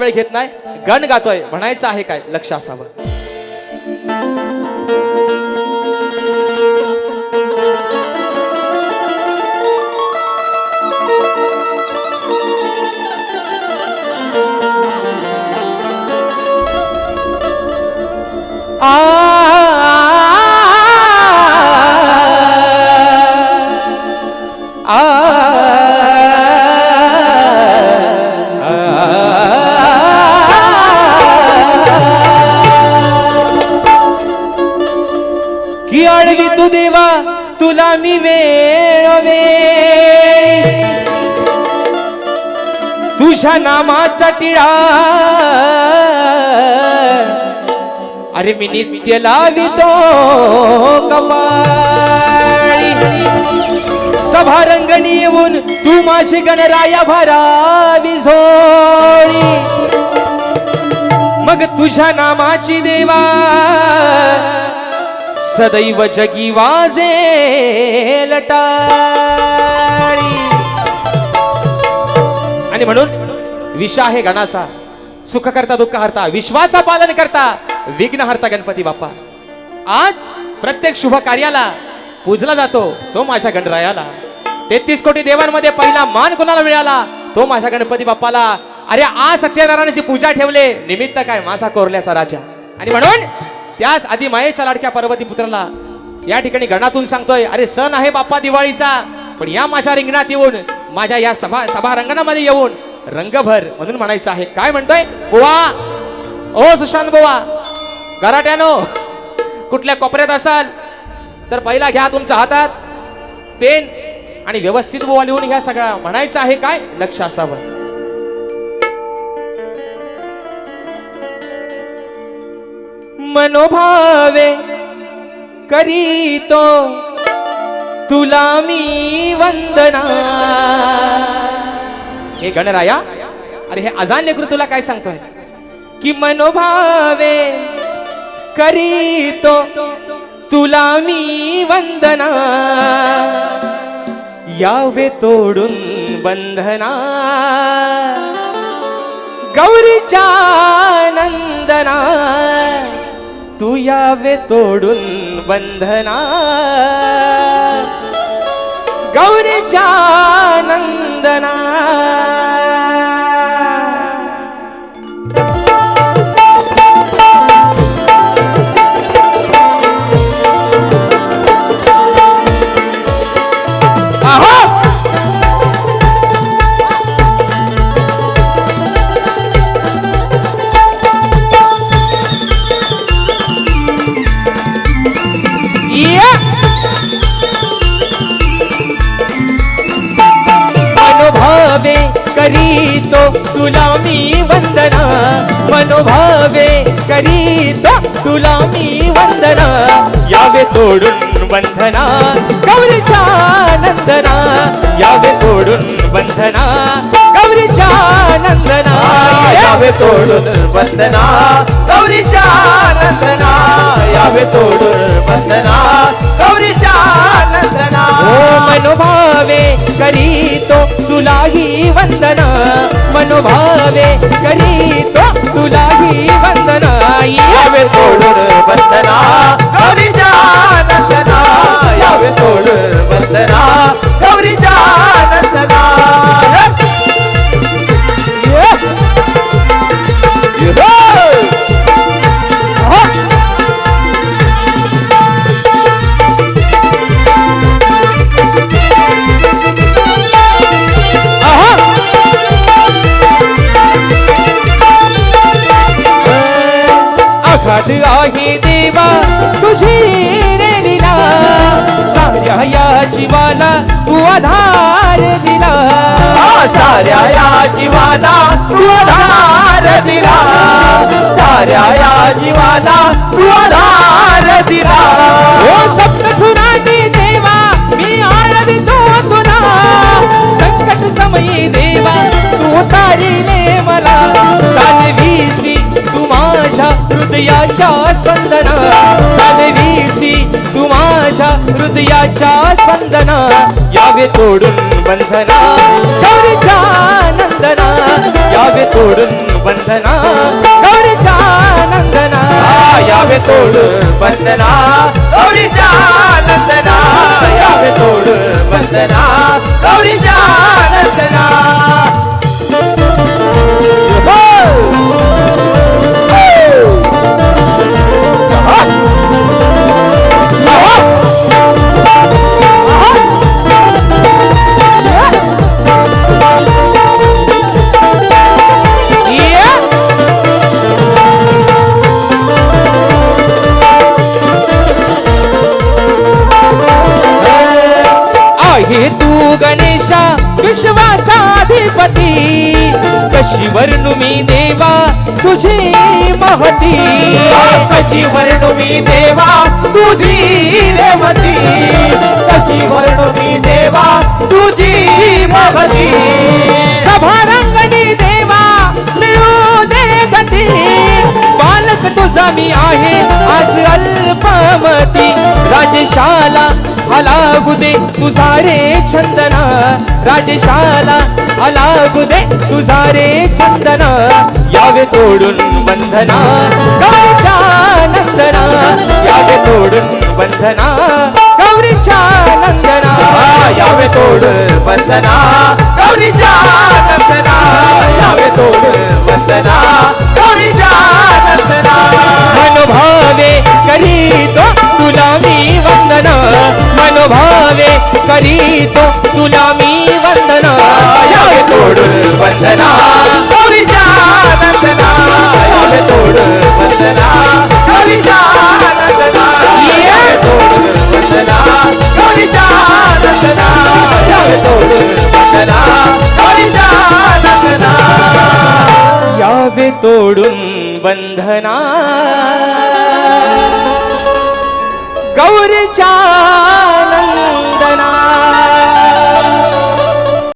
वेळ घेत नाही. गण गातोय. म्हणायचं आहे काय? लक्ष असावं. तुझ्या नामाचा टिळा. अरे मी नित्य लावितो कपाळी सभा रंगणी येऊन तू माझी गणराया भरावी झोळी. मग तुझ्या नामाची देवा सदैव जगी वाजे लटा. आणि म्हणून विषा आहे गणाचा सुख करता दुःख हरता विश्वाचा पालन करता विघ्न हरता गणपती बाप्पा. आज प्रत्येक शुभ कार्याला पूजला जातो तो माझ्या गणरायाला. तेहतीस कोटी देवांमध्ये पहिला मान कोणाला मिळाला? तो माझ्या गणपती बाप्पाला. अरे आज सत्यनारायणाची पूजा ठेवले निमित्त काय माझा कोरल्याचा राजा. आणि म्हणून त्याच आधी मायेच्या लाडक्या पार्वती पुत्राला या ठिकाणी गणातून सांगतोय अरे सण आहे बाप्पा दिवाळीचा पण या माझ्या रिंगणात येऊन माझ्या या सभा सभा रंगणामध्ये येऊन रंगभर म्हणून म्हणायचं आहे. काय म्हणतोय? बुवा. ओ सुशांत बुवा. गराट्यानो कुठल्या कोपऱ्यात असाल तर पहिला घ्या तुमच्या हातात पेन आणि व्यवस्थित बुवा लिहून घ्या सगळा. म्हणायचं आहे काय? लक्ष असावं. मनोभावे करीतो तुला मी वंदना. हे गणराया अरे हे अजान लेकरू तुला काय सांगतोय? की मनोभावे करीतो तुला मी वंदना. यावे तोडून बंधना. गौरीच्या नंदना. तू यावे तोडून बंधना. गौरीच्या नंदना तुला मी वंदना मनोभावे करीतो तुला मी वंदना. यावे तोडून बंधना गौरीच्या नंदना यावे तोडून बंधना गौरीच्या नंदना यावे तोडून वंदना गौरीच्या नंदना यावे तोडून वंदना गौरीच्या नंदना ओ मनोभावे करीतो तुलाही वंदना. मनोभावे करीतो तुलाही वंदना. यावे आहे देवा तुझी रे लीला. साऱ्या या जीवाला तू आधार दिला. साऱ्या या जीवाला तू आधार दिला. साऱ्या या जीवाला तू आधार दिला. ओ सप्त सुराटी हृदयाच्या स्पंदना. चालवीसी तू माझ्या हृदयाच्या स्पंदना. यावे तोडून बंधना गौरीच्या नंदना. यावे तोडून बंधना गौरीच्या नंदना. यावे तोडून बंधना गौरीच्या गणेशा विश्वाचा अधिपती? कशी वर्णू मी देवा तुझी महती? कशी वर्णू मी देवा तुझी रेवती कशी वर्णू मी देवा तुझी महती? सभारंगणी देवा मिळू दे गती. बालक तुझा मी आहे आज अल्पमती राजेशाला हलागू दे तुझा रे चंदना. राजेशाला हलागू दे तुझा रे चंदना. यावे तोडून बंधना गौरीच्या नंदना. यावे तोडून बंधना गौरीच्या नंदना. यावे तोडून बंधना गौरीच्या नंदना. यावे तोडून तोडून गौरीच्या नंदना यावे तोडून गौरीच्या नंदना यावे गौरीच्या नंदना यावे गौरीच्या नंदना यावे तोडून बंधना गौरीच्या